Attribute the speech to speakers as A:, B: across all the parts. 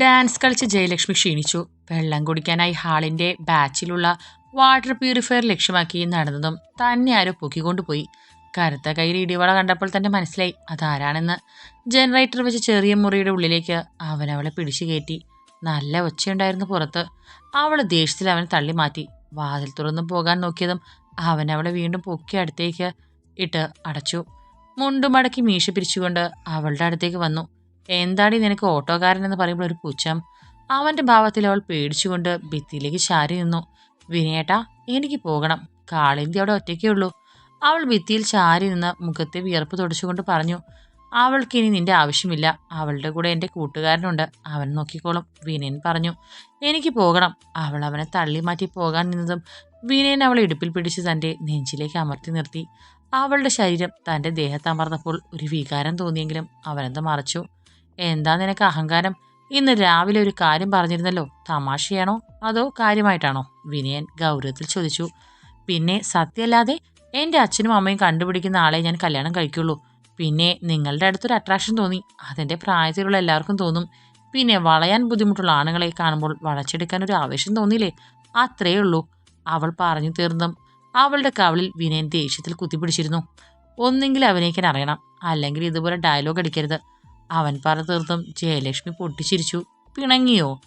A: Dance കളിച്ച് ജയലക്ഷ്മി ക്ഷീണിച്ചു. വെള്ളം കുടിക്കാനായി ഹാളിന്റെ ബാച്ചിലുള്ള വാട്ടർ പ്യൂരിഫയർ ലക്ഷ്യമാക്കി നടന്നതും തന്നെ ആരോ പൊക്കിക്കൊണ്ടുപോയി. കറുത്ത കയ്യിൽ ഇടിവള കണ്ടപ്പോൾ തന്നെ മനസ്സിലായി അതാരാണെന്ന്. ജനറേറ്റർ വെച്ച് ചെറിയ മുറിയുടെ ഉള്ളിലേക്ക് അവൻ അവളെ പിടിച്ചു കയറ്റി. നല്ല ഒച്ചയുണ്ടായിരുന്നു പുറത്ത്. അവളെ ദേഷ്യത്തിൽ അവനെ തള്ളി മാറ്റി. വാതിൽ തുറന്നു പോകാൻ നോക്കിയതും അവൻ അവളെ വീണ്ടും പൊക്കി അടുത്തേക്ക് ഇട്ട് അടച്ചു. മുണ്ടുമടക്കി മീശ പിരിച്ചുകൊണ്ട് അവളുടെ അടുത്തേക്ക് വന്നു. എന്താടി നിനക്ക് ഓട്ടോക്കാരനെന്ന് പറയുമ്പോൾ ഒരു പുച്ഛം? അവന്റെ ഭാവത്തിൽ അവൾ പേടിച്ചുകൊണ്ട് ഭിത്തിയിലേക്ക് ചാരി നിന്നു. വിനയേട്ടാ എനിക്ക് പോകണം. കാളിന്തി അവിടെ ഒറ്റയ്ക്കേ ഉള്ളൂ. അവൾ ഭിത്തിയിൽ ചാരി നിന്ന് മുഖത്തെ വിയർപ്പ് തുടച്ചുകൊണ്ട് പറഞ്ഞു അവൾക്ക് ഇനി നിന്റെ ആവശ്യമില്ല. അവളുടെ കൂടെ എന്റെ കൂട്ടുകാരനുണ്ട്. അവൻ നോക്കിക്കോളും വിനയൻ പറഞ്ഞു. എനിക്ക് പോകണം. അവൾ അവനെ തള്ളി മാറ്റി പോകാൻ നിന്നതും വിനയൻ അവളെ ഇടുപ്പിൽ പിടിച്ച് തന്റെ നെഞ്ചിലേക്ക് അമർത്തി നിർത്തി. അവളുടെ ശരീരം തന്റെ ദേഹത്ത് അമർന്നപ്പോൾ ഒരു വികാരം തോന്നിയെങ്കിലും അവനെന്ത് മറച്ചു. എന്താ നിനക്ക് അഹങ്കാരം? ഇന്ന് രാവിലെ ഒരു കാര്യം പറഞ്ഞിരുന്നല്ലോ. തമാശയാണോ? അതോ കാര്യമായിട്ടാണോ? വിനയൻ ഗൗരവത്തിൽ ചോദിച്ചു. പിന്നെ സത്യമല്ലാതെ എന്റെ അച്ഛനും അമ്മയും കണ്ടുപിടിക്കുന്ന ആളെ ഞാൻ കല്യാണം കഴിക്കുള്ളൂ. പിന്നെ നിങ്ങളുടെ അടുത്തൊരു അട്രാക്ഷൻ തോന്നി. അതെന്റെ പ്രായത്തിലുള്ള എല്ലാവർക്കും തോന്നും. പിന്നെ വളയാൻ ബുദ്ധിമുട്ടുള്ള ആണുങ്ങളെ കാണുമ്പോൾ വളച്ചെടുക്കാൻ ഒരു ആവേശം തോന്നിയില്ലേ? അത്രയേ ഉള്ളൂ. അവൾ പറഞ്ഞു തീർന്നും. അവളുടെ കവളിൽ വിനയൻ ദേഷ്യത്തിൽ കുത്തിപ്പിടിച്ചിരുന്നു. ഒന്നെങ്കിൽ അഭിനയിക്കാൻ അറിയണം. അല്ലെങ്കിൽ ഇതുപോലെ ഡയലോഗ് അടിക്കരുത്. അവൻ പറ തീർത്തും ജയലക്ഷ്മി പൊട്ടിച്ചിരിച്ചു. പിണങ്ങിയോ?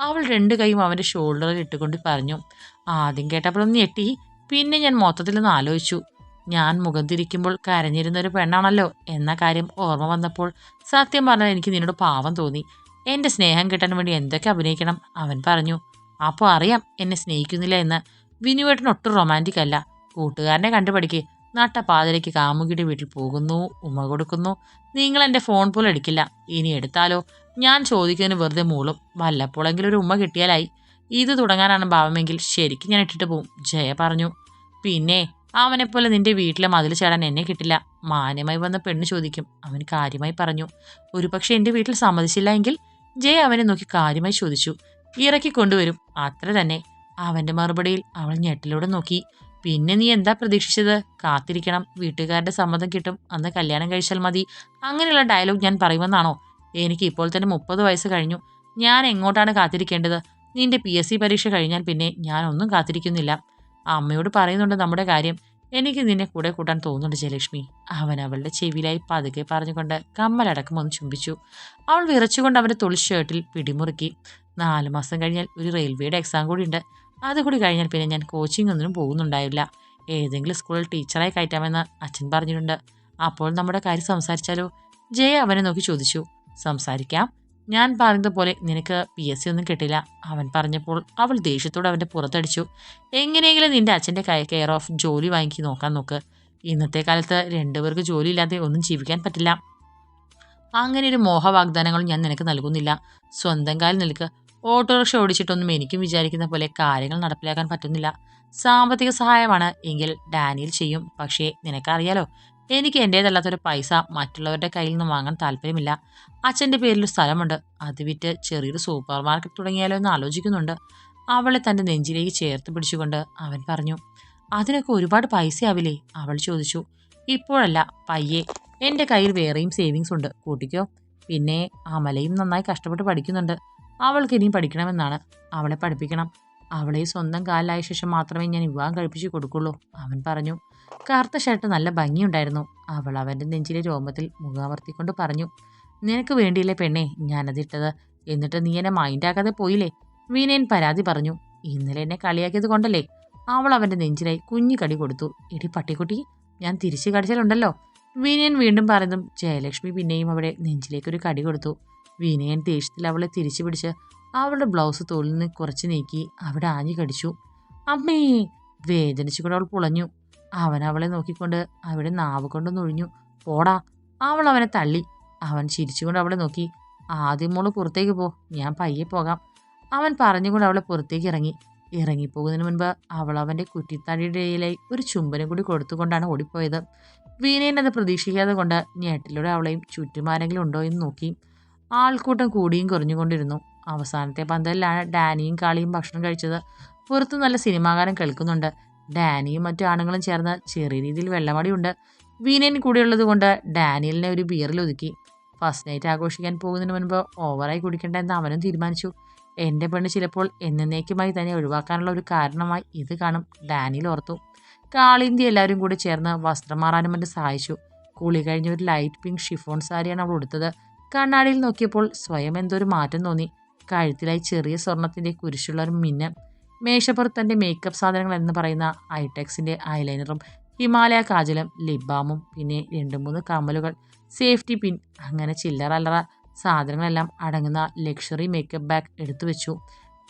A: അവൾ രണ്ട് കൈയും അവന്റെ ഷോൾഡറിൽ ഇട്ടുകൊണ്ട് പറഞ്ഞു ആദ്യം കേട്ടപ്പോഴൊന്ന് ഞെട്ടി പിന്നെ ഞാൻ മൊത്തത്തിലൊന്ന് ആലോചിച്ചു. ഞാൻ മുഖം തിരിക്കുമ്പോൾ കരഞ്ഞിരുന്ന ഒരു പെണ്ണാണല്ലോ. എന്ന കാര്യം ഓർമ്മ വന്നപ്പോൾ സത്യം പറഞ്ഞാൽ എനിക്ക് നിന്നോട് പാവം തോന്നി. എന്റെ സ്നേഹം കിട്ടാൻ വേണ്ടി എന്തൊക്കെ അഭിനയിക്കണം? അവൻ പറഞ്ഞു അപ്പോൾ അറിയാം എന്നെ സ്നേഹിക്കുന്നില്ല എന്ന്. വിനുവേട്ടൻ ഒട്ടും റൊമാന്റിക് അല്ല. കൂട്ടുകാരനെ കണ്ടുപഠിക്ക്. നട്ടപ്പാതിരയ്ക്ക് കാമുകിയുടെ വീട്ടിൽ പോകുന്നു ഉമ്മ കൊടുക്കുന്നു. നിങ്ങൾ എന്റെ ഫോൺ പോലും എടുക്കില്ല. ഇനി എടുത്താലോ? ഞാൻ ചോദിക്കുന്നതിന് വെറുതെ മൂളും. വല്ലപ്പോഴെങ്കിലും ഒരു ഉമ്മ കിട്ടിയാലായി. ഇത് തുടങ്ങാനാണ് ഭാവമെങ്കിൽ ശരിക്കും ഞാൻ ഇട്ടിട്ട് പോവും ജയ പറഞ്ഞു. പിന്നെ അവനെപ്പോലെ നിന്റെ വീട്ടിലെ മതിൽ ചേടാൻ എന്നെ കിട്ടില്ല. മാന്യമായി വന്ന പെണ്ണ് ചോദിക്കും. അവൻ കാര്യമായി പറഞ്ഞു. ഒരുപക്ഷെ എന്റെ വീട്ടിൽ സമ്മതിച്ചില്ല എങ്കിൽ? ജയ അവനെ നോക്കി കാര്യമായി ചോദിച്ചു. ഇറക്കി കൊണ്ടുവരും. അത്ര തന്നെ അവന്റെ മറുപടിയിൽ അവൾ ഞെട്ടിലൂടെ നോക്കി. പിന്നെ നീ എന്താ പ്രതീക്ഷിച്ചത്? കാത്തിരിക്കണം. വീട്ടുകാരുടെ സമ്മതം കിട്ടും. അന്ന് കല്യാണം കഴിച്ചാൽ മതി. അങ്ങനെയുള്ള ഡയലോഗ് ഞാൻ പറയുമെന്നാണോ? എനിക്ക് ഇപ്പോൾ തന്നെ മുപ്പത് വയസ്സ് കഴിഞ്ഞു. ഞാൻ എങ്ങോട്ടാണ് കാത്തിരിക്കേണ്ടത്? നിന്റെ പി എസ് സി പരീക്ഷ കഴിഞ്ഞാൽ പിന്നെ ഞാൻ ഒന്നും കാത്തിരിക്കുന്നില്ല. അമ്മയോട് പറയുന്നുണ്ട് നമ്മുടെ കാര്യം. എനിക്ക് നിന്നെ കൂടെ കൂട്ടാൻ തോന്നുന്നുണ്ട് ജയലക്ഷ്മി. അവൻ അവളുടെ ചെവിയിലായി പതുക്കെ പറഞ്ഞുകൊണ്ട് കമ്മലടക്കം ഒന്ന് ചുംബിച്ചു. അവൾ വിറച്ചുകൊണ്ട് അവന്റെ തൊളി ഷർട്ടിൽ പിടിമുറുക്കി. നാല് മാസം കഴിഞ്ഞാൽ ഒരു റെയിൽവേയുടെ എക്സാം കൂടി ഉണ്ട്. അതുകൂടി കഴിഞ്ഞാൽ പിന്നെ ഞാൻ കോച്ചിങ് ഒന്നിനും പോകുന്നുണ്ടായില്ല. ഏതെങ്കിലും സ്കൂളിൽ ടീച്ചറായി കയറ്റാമെന്ന് അച്ഛൻ പറഞ്ഞിട്ടുണ്ട്. അപ്പോൾ നമ്മുടെ കാര്യം സംസാരിച്ചാലോ? ജയ അവനെ നോക്കി ചോദിച്ചു. സംസാരിക്കാം. ഞാൻ പറഞ്ഞതുപോലെ നിനക്ക് പി എസ് സി ഒന്നും കിട്ടില്ല. അവൻ പറഞ്ഞപ്പോൾ അവൾ ദേഷ്യത്തോടെ അവന്റെ പുറത്തടിച്ചു. എങ്ങനെയെങ്കിലും നിന്റെ അച്ഛന്റെ കെയർ ഓഫ് ജോലി വാങ്ങിക്കി നോക്കാൻ നോക്ക്. ഇന്നത്തെ കാലത്ത് രണ്ടുപേർക്ക് ജോലി ഇല്ലാതെ ഒന്നും ജീവിക്കാൻ പറ്റില്ല. അങ്ങനെ ഒരു മോഹവാഗ്ദാനങ്ങളും ഞാൻ നിനക്ക് നൽകുന്നില്ല. സ്വന്തം കാലിൽ നിൽക്ക്. ഓട്ടോറിക്ഷ ഓടിച്ചിട്ടൊന്നും എനിക്കും വിചാരിക്കുന്ന പോലെ കാര്യങ്ങൾ നടപ്പിലാക്കാൻ പറ്റുന്നില്ല. സാമ്പത്തിക സഹായമാണ് എങ്കിൽ ഡാനിയൽ ചെയ്യും. പക്ഷേ നിനക്കറിയാലോ എനിക്ക് എന്റേതല്ലാത്തൊരു പൈസ മറ്റുള്ളവരുടെ കയ്യിൽ നിന്ന് വാങ്ങാൻ താല്പര്യമില്ല. അച്ഛന്റെ പേരിൽ സ്ഥലമുണ്ട്. അത് വിറ്റ് ചെറിയൊരു സൂപ്പർ മാർക്കറ്റ് തുടങ്ങിയാലോ എന്ന് ആലോചിക്കുന്നുണ്ട്. അവളെ തന്റെ നെഞ്ചിലേക്ക് ചേർത്ത് പിടിച്ചുകൊണ്ട് അവൻ പറഞ്ഞു അതിനൊക്കെ ഒരുപാട് പൈസയാവില്ലേ? അവൾ ചോദിച്ചു. ഇപ്പോഴല്ല പയ്യെ. എന്റെ കയ്യിൽ വേറെയും സേവിങ്സ് ഉണ്ട്. കൂട്ടിക്കോ. പിന്നെ അമലയും നന്നായി കഷ്ടപ്പെട്ട് പഠിക്കുന്നുണ്ട്. അവൾക്ക് ഇനിയും പഠിക്കണമെന്നാണ്. അവളെ പഠിപ്പിക്കണം. അവളെ സ്വന്തം കാലിലായ ശേഷം മാത്രമേ ഞാൻ വിവാഹം കഴിപ്പിച്ചു കൊടുക്കുള്ളൂ. അവൻ പറഞ്ഞു കറുത്ത ഷർട്ട് നല്ല ഭംഗിയുണ്ടായിരുന്നു. അവൾ അവന്റെ നെഞ്ചിലെ രോമത്തിൽ മുഖാമർത്തിക്കൊണ്ട് പറഞ്ഞു നിനക്ക് വേണ്ടിയില്ലേ പെണ്ണേ ഞാനതിട്ടത് എന്നിട്ട് നീ എന്നെ മൈൻഡാക്കാതെ പോയില്ലേ? വിനയൻ പരാതി പറഞ്ഞു ഇന്നലെ എന്നെ കളിയാക്കിയത് കൊണ്ടല്ലേ? അവൾ അവന്റെ നെഞ്ചിലായി കുഞ്ഞു കടി കൊടുത്തു. എടി പട്ടിക്കുട്ടി ഞാൻ തിരിച്ചു കടിച്ചാലുണ്ടല്ലോ വിനയൻ വീണ്ടും പറഞ്ഞതും ജയലക്ഷ്മി പിന്നെയും അവിടെ നെഞ്ചിലേക്കൊരു കടി കൊടുത്തു. വിനയൻ ദേഷ്യത്തിൽ അവളെ തിരിച്ചു പിടിച്ച് അവളുടെ ബ്ലൗസ് തോളിൽ നിന്ന് കുറച്ച് നീക്കി അവിടെ ആഞ്ഞു കടിച്ചു. അമ്മേ വേദനിച്ചുകൊണ്ട് അവൾ പുളഞ്ഞു. അവൻ അവളെ നോക്കിക്കൊണ്ട് അവിടെ നാവ് കൊണ്ടൊന്ന് നൊഴിഞ്ഞു പോടാ അവൾ അവനെ തള്ളി. അവൻ ചിരിച്ചുകൊണ്ട് അവളെ നോക്കി. ആദ്യം മോൾ പുറത്തേക്ക് പോ ഞാൻ പയ്യെ പോകാം. അവൻ പറഞ്ഞുകൊണ്ട് അവളെ പുറത്തേക്ക് ഇറങ്ങി. ഇറങ്ങിപ്പോകുന്നതിന് മുൻപ് അവൾ അവന്റെ കുറ്റിത്താടിയുടെ ഇടയിലായി ഒരു ചുംബനം കൂടി കൊടുത്തുകൊണ്ടാണ് ഓടിപ്പോയത്. അത് പ്രതീക്ഷിക്കാതെ കൊണ്ട് ഞെട്ടിലൂടെ അവളെയും ചുറ്റുമാരെങ്കിലും ഉണ്ടോ എന്ന് നോക്കി. ആൾക്കൂട്ടം കൂടിയും കുറഞ്ഞുകൊണ്ടിരുന്നു. അവസാനത്തെ പന്തലിലാണ് ഡാനിയും കാളിയും ഭക്ഷണം കഴിച്ചത്. പുറത്ത് നല്ല സിനിമാകാരം കേൾക്കുന്നുണ്ട്. ഡാനിയും മറ്റു ആണുങ്ങളും ചേർന്ന് ചെറിയ രീതിയിൽ വെള്ളമടിയുണ്ട്. വീനൻ കൂടെയുള്ളത് കൊണ്ട് ഡാനിയലിനെ ഒരു ബിയറിൽ ഒതുക്കി. ഫസ്റ്റ് നൈറ്റ് ആഘോഷിക്കാൻ പോകുന്നതിന് മുൻപ് ഓവറായി കുടിക്കേണ്ട എന്ന് അവനും തീരുമാനിച്ചു. എന്റെ പെണ്ണ് ചിലപ്പോൾ എന്നേക്കുമായി തന്നെ ഒഴിവാക്കാനുള്ള ഒരു കാരണമായി ഇത് കാണും ഡാനിയിൽ ഓർത്തു. കാളിന്തി എല്ലാവരും കൂടി ചേർന്ന് വസ്ത്രം മാറാനും മറ്റും സഹായിച്ചു. കുളി കഴിഞ്ഞ ഒരു ലൈറ്റ് പിങ്ക് ഷിഫോൺ സാരിയാണ് അവൾ ഉടുത്തത്. കണ്ണാടിയിൽ നോക്കിയപ്പോൾ സ്വയം എന്തൊരു മാറ്റം തോന്നി. കഴുത്തിലായി ചെറിയ സ്വർണത്തിന്റെ കുരിശുള്ള ഒരു മിന്നൽ. മേശപ്പുറത്ത് മേക്കപ്പ് സാധനങ്ങൾ എന്ന് പറയുന്ന ഐടെക്സിന്റെ ഐലൈനറും ഹിമാലയ കാജലും ലിബാമും പിന്നെ രണ്ട് മൂന്ന് കമ്മലുകൾ സേഫ്റ്റി പിൻ അങ്ങനെ ചില്ലറ അല്ലറ സാധനങ്ങളെല്ലാം അടങ്ങുന്ന ലക്ഷറി മേക്കപ്പ് ബാഗ് എടുത്തു വെച്ചു.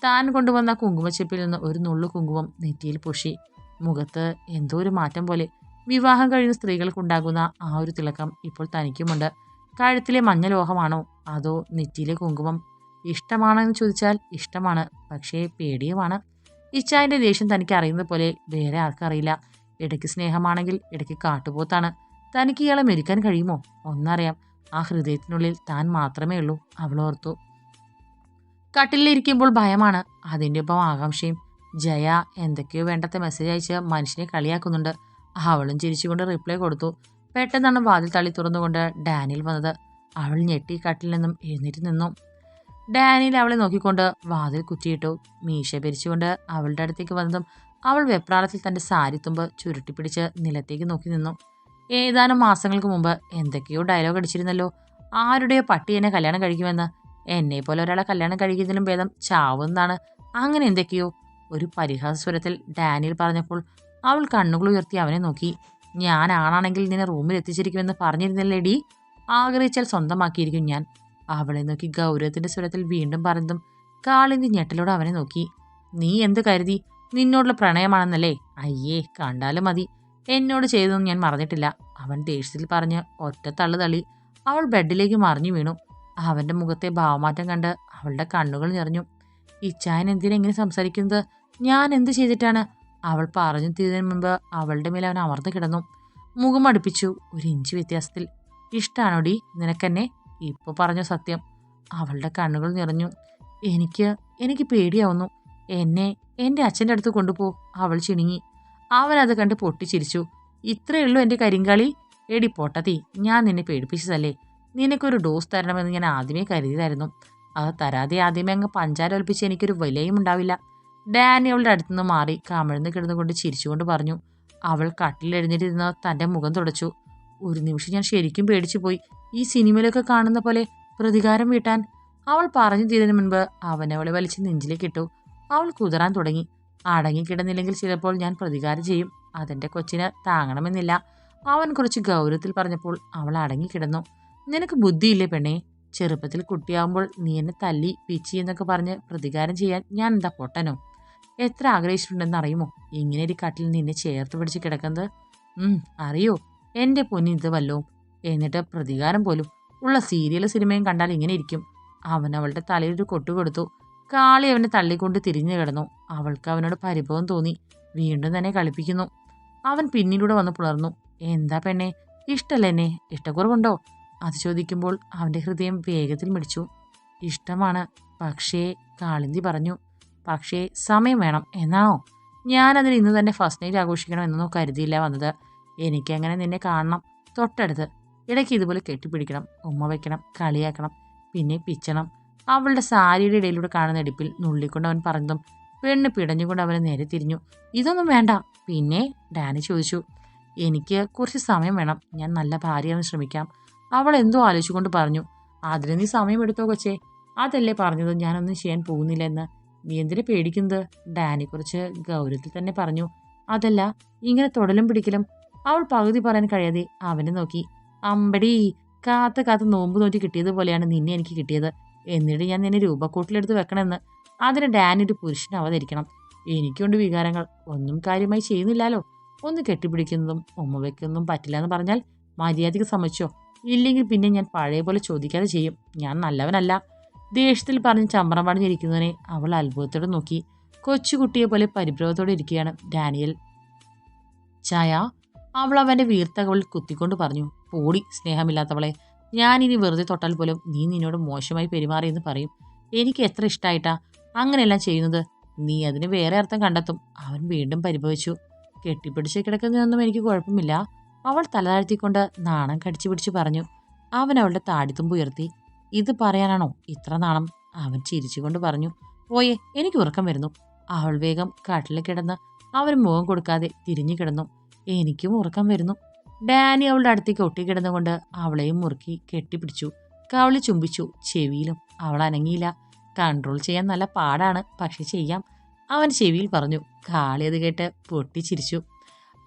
A: താൻ കൊണ്ടുവന്ന കുങ്കുമച്ചെപ്പിൽ നിന്ന് ഒരു നുള്ളു കുങ്കുമം നെറ്റിയിൽ പൊഷി മുഖത്ത് എന്തോ ഒരു മാറ്റം പോലെ. വിവാഹം കഴിയുന്ന സ്ത്രീകൾക്കുണ്ടാകുന്ന ആ ഒരു തിളക്കം ഇപ്പോൾ തനിക്കുമുണ്ട്. കഴുത്തിലെ മഞ്ഞലോഹമാണോ? അതോ നെറ്റിയിലെ കുങ്കുമം? ഇഷ്ടമാണെന്ന് ചോദിച്ചാൽ ഇഷ്ടമാണ് പക്ഷേ പേടിയുമാണ്. ഇച്ചായന്റെ ദേഷ്യം തനിക്ക് അറിയുന്നത് പോലെ വേറെ ആർക്കറിയില്ല ഇടയ്ക്ക് സ്നേഹമാണെങ്കിൽ ഇടയ്ക്ക് കാട്ടുപോത്താണ്. തനിക്ക് ഇയാളെ മെരുക്കാൻ കഴിയുമോ? ഒന്നറിയാം. ആ ഹൃദയത്തിനുള്ളിൽ താൻ മാത്രമേ ഉള്ളൂ അവളോർത്തു കട്ടിലിരിക്കുമ്പോൾ ഭയമാണ് അതിന്റെ ഒപ്പം ആകാംക്ഷയും. ജയ എന്തൊക്കെയോ വേണ്ടത്തെ മെസ്സേജ് അയച്ച് മനുഷ്യനെ കളിയാക്കുന്നുണ്ട്. അവളും ചിരിച്ചുകൊണ്ട് റിപ്ലൈ കൊടുത്തു. പെട്ടെന്നാണ് വാതിൽ തള്ളി തുറന്നുകൊണ്ട് ഡാനിൽ വന്നത്. അവൾ ഞെട്ടി കട്ടിൽ നിന്നും എഴുന്നേറ്റ് നിന്നു. ഡാനിയിൽ അവളെ നോക്കിക്കൊണ്ട് വാതിൽ കുറ്റിയിട്ടു മീശ പിരിച്ചുകൊണ്ട് അവളുടെ അടുത്തേക്ക് വന്നതും അവൾ വെപ്രാളത്തിൽ തന്റെ സാരിത്തുമ്പ് ചുരുട്ടിപ്പിടിച്ച് നിലത്തേക്ക് നോക്കി നിന്നു. ഏതാനും മാസങ്ങൾക്ക് മുമ്പ് എന്തൊക്കെയോ ഡയലോഗ് അടിച്ചിരുന്നല്ലോ. ആരുടെയോ പട്ടി എന്നെ കല്യാണം കഴിക്കുമെന്ന്? എന്നെ പോലെ ഒരാളെ കല്യാണം കഴിക്കുന്നതിലും ഭേദം ചാവുന്നതാണ്. അങ്ങനെ എന്തൊക്കെയോ? ഒരു പരിഹാസ സ്വരത്തിൽ ഡാനിയൽ പറഞ്ഞപ്പോൾ അവൾ കണ്ണുകൾ ഉയർത്തി അവനെ നോക്കി. ഞാൻ ആണാണെങ്കിൽ നിന്നെ റൂമിൽ എത്തിച്ചിരിക്കുമെന്ന് പറഞ്ഞിരുന്നില്ലേടി? ആഗ്രഹിച്ചാൽ സ്വന്തമാക്കിയിരിക്കും ഞാൻ. അവളെ നോക്കി ഗൗരവത്തിന്റെ സ്വരത്തിൽ വീണ്ടും പറഞ്ഞതും കാളിന്തി ഞെട്ടലോടെ അവനെ നോക്കി. നീ എന്ത് കരുതി? നിന്നോടുള്ള പ്രണയമാണെന്നല്ലേ? അയ്യേ കണ്ടാലും മതി. എന്നോട് ചെയ്തതൊന്നും ഞാൻ മറന്നിട്ടില്ല. അവൻ ദേഷ്യത്തിൽ പറഞ്ഞ് ഒറ്റ തള്ളു തള്ളി അവൾ ബെഡിലേക്ക് മറിഞ്ഞു വീണു. അവന്റെ മുഖത്തെ ഭാവമാറ്റം കണ്ട് അവളുടെ കണ്ണുകൾ നിറഞ്ഞു. ഇച്ചായൻ എന്തിനെങ്ങനെ സംസാരിക്കുന്നത്? ഞാൻ എന്ത് ചെയ്തിട്ടാണ്? അവൾ പറഞ്ഞു തീരുന്നതിന് മുമ്പ് അവളുടെ മേലെ അവൻ അമർന്നു കിടന്നു. മുഖം അടുപ്പിച്ചു. ഒരു ഇഞ്ച് വ്യത്യാസത്തിൽ ഇഷ്ടാണോടി നിനക്കെന്നെ? ഇപ്പോൾ പറഞ്ഞു സത്യം. അവളുടെ കണ്ണുകൾ നിറഞ്ഞു. എനിക്ക് എനിക്ക് പേടിയാവുന്നു. എന്നെ എന്റെ അച്ഛന്റെ അടുത്ത് കൊണ്ടുപോ. അവൾ ചിണുങ്ങി. അവൻ അത് കണ്ട് പൊട്ടിച്ചിരിച്ചു. ഇത്രയേ ഉള്ളൂ എന്റെ കരിങ്കാളി. എടി പൊട്ടത്തി ഞാൻ നിന്നെ പേടിപ്പിച്ചതല്ലേ? നിനക്കൊരു ഡോസ് തരണമെന്ന് ഞാൻ ആദ്യമേ കരുതിയതായിരുന്നു. അത് തരാതെ ആദ്യമേ അങ്ങ് പഞ്ചാര ഒലിപ്പിച്ച് എനിക്കൊരു വിലയും ഉണ്ടാവില്ല. ഡാനി അവളുടെ അടുത്തുനിന്ന് മാറി കമിഴ്ന്ന് കിടന്നുകൊണ്ട് ചിരിച്ചുകൊണ്ട് പറഞ്ഞു അവൾ കട്ടിലെഴുന്നേറ്റിരുന്ന് തന്റെ മുഖം തുടച്ചു. ഒരു നിമിഷം ഞാൻ ശരിക്കും പേടിച്ചു പോയി ഈ സിനിമയിലൊക്കെ കാണുന്ന പോലെ പ്രതികാരം വീട്ടാൻ. അവൾ പറഞ്ഞു തീരുന്നതിന് മുൻപ് അവനവളെ വലിച്ച് നെഞ്ചിലേക്ക് ഇട്ടു. അവൾ കുതിരാൻ തുടങ്ങി. അടങ്ങിക്കിടന്നില്ലെങ്കിൽ ചിലപ്പോൾ ഞാൻ പ്രതികാരം ചെയ്യും. അതെന്റെ കൊച്ചിനെ താങ്ങണമെന്നില്ല. അവൻ കുറച്ച് ഗൗരവത്തിൽ പറഞ്ഞപ്പോൾ അവൾ അടങ്ങിക്കിടന്നു നിനക്ക് ബുദ്ധിയില്ലേ പെണ്ണേ? ചെറുപ്പത്തിൽ കുട്ടിയാവുമ്പോൾ നീ എന്നെ തല്ലി പിച്ചി എന്നൊക്കെ പറഞ്ഞ് പ്രതികാരം ചെയ്യാൻ ഞാൻ എന്താ പൊട്ടനോ? എത്ര ആഗ്രഹിച്ചിട്ടുണ്ടെന്ന് അറിയുമോ ഇങ്ങനെ ഒരു കട്ടിൽ നിന്നെ ചേർത്ത് പിടിച്ച് കിടക്കുന്നത്? അറിയോ. എന്റെ പൊന്നിത് വല്ലോ. എന്നിട്ട് പ്രതികാരം പോലും. ഉള്ള സീരിയൽ സിനിമയും കണ്ടാൽ ഇങ്ങനെ ഇരിക്കും. അവൻ അവളുടെ തലയിൽ ഒരു കൊട്ടു കൊടുത്തു. കാളി അവനെ തള്ളിക്കൊണ്ട് തിരിഞ്ഞു കിടന്നു. അവൾക്ക് അവനോട് പരിഭവം തോന്നി. വീണ്ടും തന്നെ കളിപ്പിക്കുന്നു. അവൻ പിന്നിലൂടെ വന്ന് പുലർന്നു. എന്താ പെണ്ണെ? ഇഷ്ടല്ല എന്നെ? ഇഷ്ടക്കുറവുണ്ടോ? അത് ചോദിക്കുമ്പോൾ അവന്റെ ഹൃദയം വേഗത്തിൽ മിടിച്ചു. ഇഷ്ടമാണ്. പക്ഷേ കാളിന്തി പറഞ്ഞു. പക്ഷേ സമയം വേണം. എന്നാണോ? ഞാനതിന് ഇന്ന് തന്നെ ഫസ്റ്റ് നൈറ്റ് ആഘോഷിക്കണം എന്നൊന്നും കരുതിയില്ല വന്നത്. എനിക്കങ്ങനെ നിന്നെ കാണണം തൊട്ടടുത്ത്. ഇടയ്ക്ക് ഇതുപോലെ കെട്ടിപ്പിടിക്കണം ഉമ്മ വയ്ക്കണം കളിയാക്കണം പിന്നെ പിച്ചണം. അവളുടെ സാരിയുടെ ഇടയിലൂടെ കാണുന്ന എടുപ്പിൽ നുള്ളിക്കൊണ്ട് അവൻ പറഞ്ഞതും പെണ്ണ് പിടഞ്ഞുകൊണ്ട് അവനെ നേരെ തിരിഞ്ഞു. ഇതൊന്നും വേണ്ട. പിന്നെ ഡാനി ചോദിച്ചു എനിക്ക് കുറച്ച് സമയം വേണം. ഞാൻ നല്ല ഭാര്യയാവാൻ ശ്രമിക്കാം. അവൾ എന്തോ ആലോചിച്ചുകൊണ്ട് പറഞ്ഞു അതിന് നീ സമയം എടുത്തോ കൊച്ചേ? അതല്ലേ പറഞ്ഞത്. ഞാനൊന്നും ചെയ്യാൻ പോകുന്നില്ല എന്ന് നീ എന്തിനു പേടിക്കുന്നത്? ഡാനി കുറിച്ച് ഗൗരവത്തിൽ തന്നെ പറഞ്ഞു. അതല്ല ഇങ്ങനെ തൊടലും പിടിക്കലും അവൾ പകുതി പറയാൻ കഴിയാതെ അവനെ നോക്കി. അമ്പടി കാത്ത കാത്ത് നോമ്പ് നോറ്റി കിട്ടിയതുപോലെയാണ് നിന്നെ എനിക്ക് കിട്ടിയത്. എന്നിട്ട് ഞാൻ നിന്നെ രൂപക്കൂട്ടിലെടുത്ത് വെക്കണമെന്ന്. അതിന് ഡാനി ഒരു പുരുഷൻ അവതരിക്കണം എനിക്കുണ്ട് വികാരങ്ങൾ. ഒന്നും കാര്യമായി ചെയ്യുന്നില്ലല്ലോ. ഒന്ന് കെട്ടിപ്പിടിക്കുന്നതും ഉമ്മ വെക്കുന്നതും പറ്റില്ല എന്ന് പറഞ്ഞാൽ മര്യാദയ്ക്ക് സമ്മതിച്ചോ? ഇല്ലെങ്കിൽ പിന്നെ ഞാൻ പഴയ പോലെ ചോദിക്കാതെ ചെയ്യും. ഞാൻ നല്ലവനല്ല. ദേഷ്യത്തിൽ പറഞ്ഞ് ചമ്രം പണിഞ്ഞിരിക്കുന്നതിനെ അവൾ അത്ഭുതത്തോടെ നോക്കി. കൊച്ചുകുട്ടിയെ പോലെ പരിഭ്രമത്തോടെ ഇരിക്കുകയാണ് ഡാനിയൽ. ചായ അവൾ അവന്റെ വീർത്തകവളിൽ കുത്തിക്കൊണ്ട് പറഞ്ഞു പോടി സ്നേഹമില്ലാത്തവളെ ഞാൻ ഇനി വെറുതെ തൊട്ടാൽ പോലും നീ നിന്നോട് മോശമായി പെരുമാറിയെന്ന് പറയും. എനിക്ക് എത്ര ഇഷ്ടമായിട്ടാ അങ്ങനെയെല്ലാം ചെയ്യുന്നത്. നീ അതിന് വേറെ അർത്ഥം കണ്ടെത്തും. അവൻ വീണ്ടും പരിഭവിച്ചു. കെട്ടിപ്പിടിച്ച് കിടക്കുന്നതൊന്നും എനിക്ക് കുഴപ്പമില്ല. അവൾ തലതാഴ്ത്തിക്കൊണ്ട് നാണം കടിച്ചു പിടിച്ച് പറഞ്ഞു. അവൻ അവളുടെ താടിത്തുമ്പ് ഉയർത്തി ഇത് പറയാനാണോ ഇത്ര നാണം അവൻ ചിരിച്ചുകൊണ്ട് പറഞ്ഞു പോയെ എനിക്ക് ഉറക്കം വരുന്നു. അവൾ വേഗം കാട്ടിൽ കിടന്ന് അവൻ മുഖം കൊടുക്കാതെ തിരിഞ്ഞു കിടന്നു. എനിക്കും ഉറക്കം വരുന്നു. ഡാനി അവളുടെ അടുത്തേക്ക് ഒട്ടിക്കിടന്നുകൊണ്ട് അവളെയും മുറുക്കി കെട്ടിപ്പിടിച്ചു. കവളി ചുംബിച്ചു. ചെവിയിലും അവൾ അനങ്ങിയില്ല. കൺട്രോൾ ചെയ്യാൻ നല്ല പാടാണ് പക്ഷെ ചെയ്യാം. അവൻ ചെവിയിൽ പറഞ്ഞു. കാളി അത് കേട്ട് പൊട്ടിച്ചിരിച്ചു.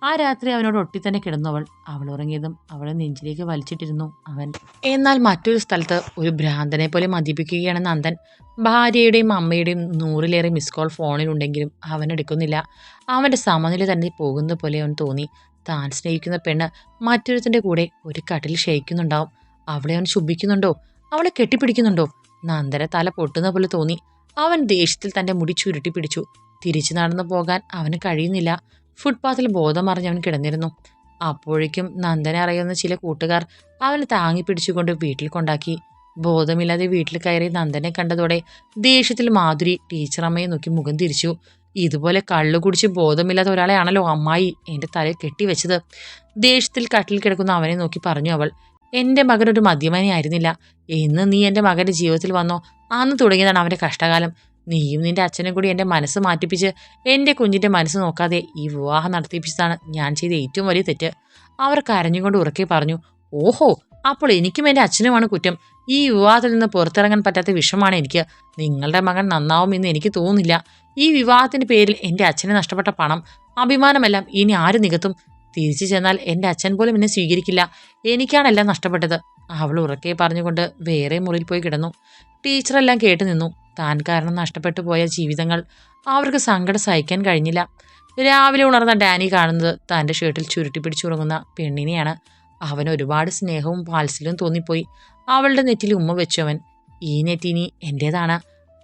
A: ആ രാത്രി അവനോട് ഒട്ടി തന്നെ കിടന്നവൾ. അവൾ ഉറങ്ങിയതും അവളെ നെഞ്ചിലേക്ക് വലിച്ചിട്ടിരുന്നു അവൻ. എന്നാൽ മറ്റൊരു സ്ഥലത്ത് ഒരു ഭ്രാന്തനെ പോലെ മദ്യപിക്കുകയാണ് നന്ദൻ. ഭാര്യയുടെയും അമ്മയുടെയും നൂറിലേറെ മിസ് കോൾ ഫോണിലുണ്ടെങ്കിലും അവൻ എടുക്കുന്നില്ല. അവന്റെ സമനില തന്നെ പോകുന്ന പോലെ അവൻ തോന്നി. താൻ സ്നേഹിക്കുന്ന പെണ്ണ് മറ്റൊരുത്തിന്റെ കൂടെ ഒരു കട്ടിൽ ക്ഷയിക്കുന്നുണ്ടാവും. അവളെ അവൻ ശുഭിക്കുന്നുണ്ടോ? അവളെ കെട്ടിപ്പിടിക്കുന്നുണ്ടോ? നന്ദന തല പൊട്ടുന്ന പോലെ തോന്നി. അവൻ ദേഷ്യത്തിൽ തന്റെ മുടി ചുരുട്ടി പിടിച്ചു തിരിച്ചു നടന്നു പോകാൻ അവന് കഴിയുന്നില്ല. ഫുട്പാത്തിൽ ബോധം അറിഞ്ഞ് അവൻ കിടന്നിരുന്നു. അപ്പോഴേക്കും നന്ദനെ അറിയുന്ന ചില കൂട്ടുകാർ അവനെ താങ്ങി പിടിച്ചുകൊണ്ട് വീട്ടിൽ കൊണ്ടാക്കി. ബോധമില്ലാതെ വീട്ടിൽ കയറി നന്ദനെ കണ്ടതോടെ ദേഷ്യത്തിൽ മാധുരി ടീച്ചറമ്മയെ നോക്കി മുഖം തിരിച്ചു. ഇതുപോലെ കള്ളു കുടിച്ച് ബോധമില്ലാത്ത ഒരാളെയാണല്ലോ അമ്മായി എന്റെ തലയിൽ കെട്ടിവെച്ചത്. ദേഷ്യത്തിൽ കട്ടിൽ കിടക്കുന്ന അവനെ നോക്കി പറഞ്ഞു അവൾ. എന്റെ മകൻ ഒരു മദ്യമാനിയായിരുന്നില്ല എന്ന് നീ എന്റെ മകന്റെ ജീവിതത്തിൽ വന്നോ? അന്ന് തുടങ്ങിയതാണ് അവന്റെ കഷ്ടകാലം. നീയും നിന്റെ അച്ഛനും കൂടി എന്റെ മനസ്സ് മാറ്റിപ്പിച്ച് എന്റെ കുഞ്ഞിന്റെ മനസ്സ് നോക്കാതെ ഈ വിവാഹം നടത്തിപ്പിച്ചതാണ് ഞാൻ ചെയ്ത ഏറ്റവും വലിയ തെറ്റ്. അവർ കരഞ്ഞുകൊണ്ട് ഉറക്കെ പറഞ്ഞു ഓഹോ അപ്പോൾ എനിക്കും എന്റെ അച്ഛനുമാണ് കുറ്റം. ഈ വിവാഹത്തിൽ നിന്ന് പുറത്തിറങ്ങാൻ പറ്റാത്ത വിഷമാണ് എനിക്ക്. നിങ്ങളുടെ മകൻ നന്നാവുമെന്ന് എനിക്ക് തോന്നുന്നില്ല. ഈ വിവാഹത്തിന്റെ പേരിൽ എന്റെ അച്ഛനെ നഷ്ടപ്പെട്ട പണം അഭിമാനമെല്ലാം ഇനി ആര് നികത്തും? തിരിച്ചു ചെന്നാൽ എന്റെ അച്ഛൻ പോലും എന്നെ സ്വീകരിക്കില്ല. എനിക്കാണെല്ലാം നഷ്ടപ്പെട്ടത്. അവൾ ഉറക്കെ പറഞ്ഞുകൊണ്ട് വേറെ മുറിയിൽ പോയി കിടന്നു. ടീച്ചറെല്ലാം കേട്ടു നിന്നു. താൻ കാരണം നഷ്ടപ്പെട്ടു പോയ ജീവിതങ്ങൾ അവർക്ക് സങ്കടം സഹിക്കാൻ കഴിഞ്ഞില്ല. രാവിലെ ഉണർന്ന ഡാനി കാണുന്നത് തന്റെ ഷർട്ടിൽ ചുരുട്ടി പിടിച്ചുറങ്ങുന്ന പെണ്ണിനെയാണ്. അവൻ ഒരുപാട് സ്നേഹവും വാത്സല്യവും തോന്നിപ്പോയി. അവളുടെ നെറ്റിൽ ഉമ്മ വെച്ചവൻ ഈ നെറ്റിനി എന്റേതാണ്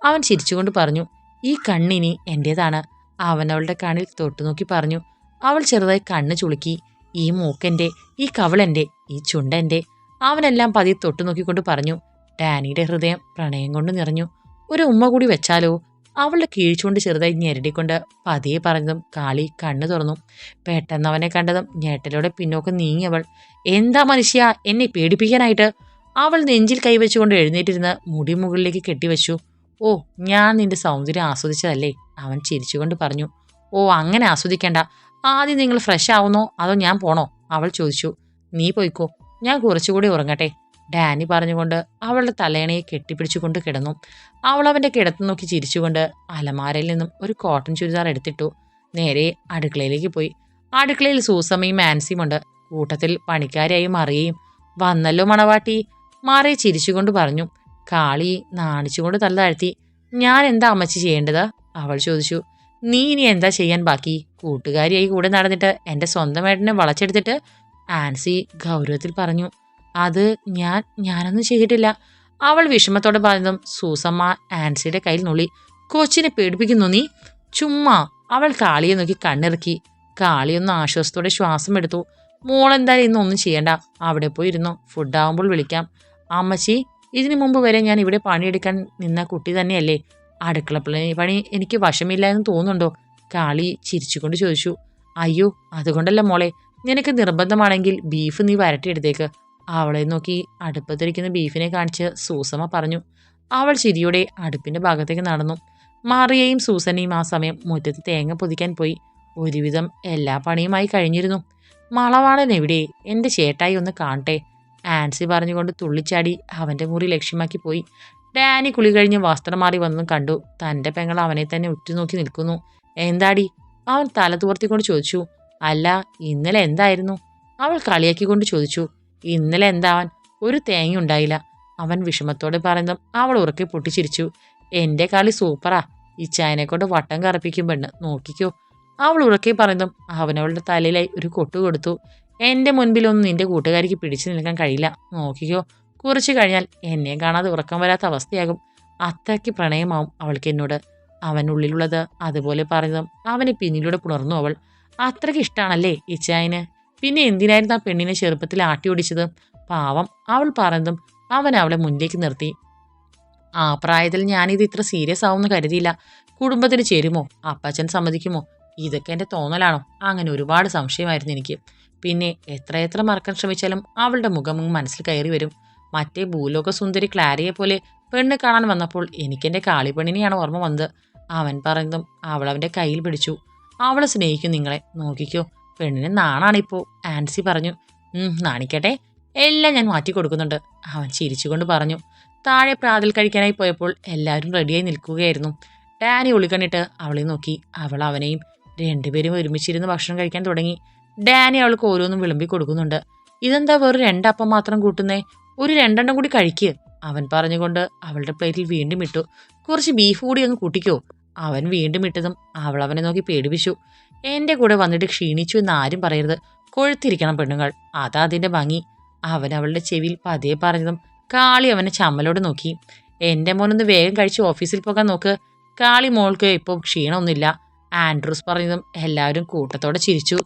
A: അവൻ ചിരിച്ചുകൊണ്ട് പറഞ്ഞു ഈ കണ്ണിനി എന്റേതാണ് അവൻ അവളുടെ കണ്ണിൽ തൊട്ടുനോക്കി പറഞ്ഞു അവൾ ചെറുതായി കണ്ണു ചുളുക്കി. ഈ മൂക്കന്റെ ഈ കവളന്റെ ഈ ചുണ്ടന്റെ അവനെല്ലാം പതി തൊട്ടു നോക്കിക്കൊണ്ട് പറഞ്ഞു. ഡാനിയുടെ ഹൃദയം പ്രണയം കൊണ്ട് നിറഞ്ഞു. ഒരു ഉമ്മ കൂടി വെച്ചാലോ? അവളുടെ കീഴ്ച്ചുകൊണ്ട് ചെറുതായി ഞെരടിക്കൊണ്ട് പതിയെ പറഞ്ഞതും കാളി കണ്ണു തുറന്നു. പെട്ടെന്ന് അവനെ കണ്ടതും ഞെട്ടലോടെ പിന്നോക്കം നീങ്ങിയവൾ എന്താ മനുഷ്യ എന്നെ പേടിപ്പിക്കാനായിട്ട്? അവൾ നെഞ്ചിൽ കൈവച്ചുകൊണ്ട് എഴുന്നേറ്റിരുന്ന് മുടി മുകളിലേക്ക് കെട്ടിവെച്ചു. ഓ ഞാൻ നിന്റെ സൗന്ദര്യം ആസ്വദിച്ചതല്ലേ? അവൻ ചിരിച്ചുകൊണ്ട് പറഞ്ഞു. ഓ അങ്ങനെ ആസ്വദിക്കേണ്ട. ആദ്യം നിങ്ങൾ ഫ്രഷ് ആവുന്നോ? അതോ ഞാൻ പോണോ? അവൾ ചോദിച്ചു. നീ പോയിക്കോ. ഞാൻ കുറച്ചുകൂടി ഉറങ്ങട്ടെ. ഡാനി പറഞ്ഞുകൊണ്ട് അവളുടെ തലേണയെ കെട്ടിപ്പിടിച്ചുകൊണ്ട് കിടന്നു. അവൾ അവന്റെ കിടത്തു നോക്കി ചിരിച്ചുകൊണ്ട് അലമാരയിൽ നിന്നും ഒരു കോട്ടൺ ചുരിദാർ എടുത്തിട്ടു നേരെ അടുക്കളയിലേക്ക് പോയി. അടുക്കളയിൽ സൂസമ്മയും മാൻസിയും ഉണ്ട്. കൂട്ടത്തിൽ പണിക്കാരിയായി മറിയയും. വന്നല്ലോ മണവാട്ടി. മാറിയെ ചിരിച്ചുകൊണ്ട് പറഞ്ഞു. കാളി നാണിച്ചുകൊണ്ട് തല താഴ്ത്തി ഞാൻ എന്താ അമ്മച്ചി ചെയ്യേണ്ടത്? അവൾ ചോദിച്ചു. നീ ഇനി എന്താ ചെയ്യാൻ ബാക്കി? കൂട്ടുകാരിയായി കൂടെ നടന്നിട്ട് എന്റെ സ്വന്തം ഏട്ടനെ വളച്ചെടുത്തിട്ട് ആൻസി ഗൗരവത്തിൽ പറഞ്ഞു അത് ഞാൻ ഞാനൊന്നും ചെയ്തിട്ടില്ല. അവൾ വിഷമത്തോടെ പറഞ്ഞതും സൂസമ്മ ആൻസിയുടെ കയ്യിൽ നുള്ളി. കൊച്ചിനെ പേടിപ്പിക്കുന്നു നീ? ചുമ്മാ. അവൾ കാളിയെ നോക്കി കണ്ണിറക്കി. കാളിയൊന്ന് ആശ്വാസത്തോടെ ശ്വാസം എടുത്തു. മോളെന്തായാലും ഇന്നൊന്നും ചെയ്യണ്ട. അവിടെ പോയി ഇരുന്നു? ഫുഡാവുമ്പോൾ വിളിക്കാം. അമ്മച്ചി ഇതിനു മുമ്പ് വരെ ഞാൻ ഇവിടെ പണിയെടുക്കാൻ നിന്ന കുട്ടി തന്നെയല്ലേ? അടുക്കള പണി എനിക്ക് വശമില്ല എന്ന് തോന്നുന്നുണ്ടോ? കാളി ചിരിച്ചുകൊണ്ട് ചോദിച്ചു. അയ്യോ അതുകൊണ്ടല്ല മോളെ. നിനക്ക് നിർബന്ധമാണെങ്കിൽ ബീഫ് നീ വരട്ടിയെടുത്തേക്ക്. അവളെ നോക്കി അടുപ്പത്തിരിക്കുന്ന ബീഫിനെ കാണിച്ച് സൂസമ്മ പറഞ്ഞു. അവൾ ചിരിയോടെ അടുപ്പിന്റെ ഭാഗത്തേക്ക് നടന്നു. മാറിയയും സൂസനയും ആ സമയം മുറ്റത്ത് തേങ്ങ പൊതിക്കാൻ പോയി. ഒരുവിധം എല്ലാ പണിയുമായി കഴിഞ്ഞിരുന്നു. മളവാളൻ എവിടെ? എന്റെ ചേട്ടായി ഒന്ന് കാണട്ടെ. ആൻസി പറഞ്ഞുകൊണ്ട് തുള്ളിച്ചാടി അവന്റെ മുറി ലക്ഷ്യമാക്കി പോയി. ഡാനി കുളി കഴിഞ്ഞ് വസ്ത്രം മാറി വന്നതും കണ്ടു. തന്റെ പെങ്ങൾ അവനെ തന്നെ ഉറ്റുനോക്കി നിൽക്കുന്നു. എന്താടി? അവൻ തല തുവർത്തിക്കൊണ്ട് ചോദിച്ചു. അല്ല ഇന്നലെ എന്തായിരുന്നു? അവൾ കളിയാക്കിക്കൊണ്ട് ചോദിച്ചു. ഇന്നലെ എന്താവൻ ഒരു തേങ്ങ ഉണ്ടായില്ല. അവൻ വിഷമത്തോടെ പറയുന്നതും അവൾ ഉറക്കി പൊട്ടിച്ചിരിച്ചു. എന്റെ കളി സൂപ്പറാ ഇച്ചായനെ കൊണ്ട് വട്ടം കറപ്പിക്കും പെണ്ണ്. നോക്കിക്കോ. അവൾ ഉറക്കി പറയുന്നതും അവനവളുടെ തലയിലായി ഒരു കൊട്ടു കൊടുത്തു. എന്റെ മുൻപിലൊന്നും നിന്റെ കൂട്ടുകാരിക്ക് പിടിച്ചു നിൽക്കാൻ കഴിയില്ല. നോക്കിക്കോ. കുറച്ചു കഴിഞ്ഞാൽ എന്നെ കാണാതെ ഉറക്കം വരാത്ത അവസ്ഥയാകും. അത്രയ്ക്ക് പ്രണയമാവും അവൾക്ക് എന്നോട്. അവനുള്ളിലുള്ളത് അതുപോലെ പറഞ്ഞതും അവനെ പിന്നിലൂടെ പുണർന്നു അവൾ. അത്രയ്ക്ക് ഇഷ്ടമാണല്ലേ ഇച്ചായന്? പിന്നെ എന്തിനായിരുന്നു ആ പെണ്ണിനെ ചെറുപ്പത്തിൽ ആട്ടി ഓടിച്ചത്? പാവം അവൾ പറഞ്ഞതും അവൻ അവളെ മുന്നിലേക്ക് നിർത്തി. ആ പ്രായത്തിൽ ഞാനിത് ഇത്ര സീരിയസ് ആവുമെന്ന് കരുതിയില്ല. കുടുംബത്തിന് ചേരുമോ? അപ്പച്ചൻ സമ്മതിക്കുമോ? ഇതൊക്കെ എന്റെ തോന്നലാണോ? അങ്ങനെ ഒരുപാട് സംശയമായിരുന്നു എനിക്ക്. പിന്നെ എത്രയെത്ര മറക്കാൻ ശ്രമിച്ചാലും അവളുടെ മുഖം മനസ്സിൽ കയറി വരും. മറ്റേ ഭൂലോക സുന്ദരി ക്ലാരിയെ പോലെ പെണ്ണ് കാണാൻ വന്നപ്പോൾ എനിക്കെന്റെ കാളിപ്പെണ്ണിനെയാണ് ഓർമ്മ വന്നത്. അവൻ പറഞ്ഞതും അവൾ അവന്റെ കയ്യിൽ പിടിച്ചു. അവൾ സ്നേഹിക്കും നിങ്ങളെ. നോക്കിക്കോ പെണ്ണിന് നാണാണിപ്പോ. ആൻസി പറഞ്ഞു "ഉം, നാണിക്കട്ടെ. എല്ലാം ഞാൻ മാറ്റി കൊടുക്കുന്നുണ്ട്. അവൻ ചിരിച്ചുകൊണ്ട് പറഞ്ഞു താഴെ പ്രാതൽ കഴിക്കാനായി പോയപ്പോൾ എല്ലാവരും റെഡിയായി നിൽക്കുകയായിരുന്നു. ഡാനി ഒളിക്കണ്ണിട്ട് അവളെ നോക്കി. അവൾ അവനെയും രണ്ടുപേരും ഒരുമിച്ചിരുന്ന് ഭക്ഷണം കഴിക്കാൻ തുടങ്ങി. ഡാനി അവൾക്ക് ഓരോന്നും വിളമ്പി കൊടുക്കുന്നുണ്ട്. ഇതെന്താ വെറും രണ്ടപ്പം മാത്രം കൂട്ടുന്നേ? ഒരു രണ്ടെണ്ണം കൂടി കഴിക്ക്. അവൻ പറഞ്ഞുകൊണ്ട് അവളുടെ പ്ലേറ്റിൽ വീണ്ടും ഇട്ടു. കുറച്ച് ബീഫ് കൂടി അങ്ങ് കൂട്ടിക്കോ. അവൻ വീണ്ടും ഇട്ടതും അവൾ അവനെ നോക്കി പേടിപ്പിച്ചു. എന്റെ കൂടെ വന്നിട്ട് ക്ഷീണിച്ചു എന്ന് ആരും പറയരുത്. കൊഴുത്തിരിക്കണം പെണ്ണുങ്ങൾ. അതാ അതിന്റെ ഭംഗി. അവൻ അവളുടെ ചെവിയിൽ പതിയെ പറഞ്ഞതും കാളി അവനെ ചമ്മലോട് നോക്കി. എന്റെ മോനൊന്ന് വേഗം കഴിച്ച് ഓഫീസിൽ പോകാൻ നോക്ക്. കാളി മോൾക്ക് ഇപ്പോൾ ക്ഷീണമൊന്നുമില്ല. ആൻഡ്രൂസ് പറഞ്ഞതും എല്ലാവരും കൂട്ടത്തോടെ ചിരിച്ചു.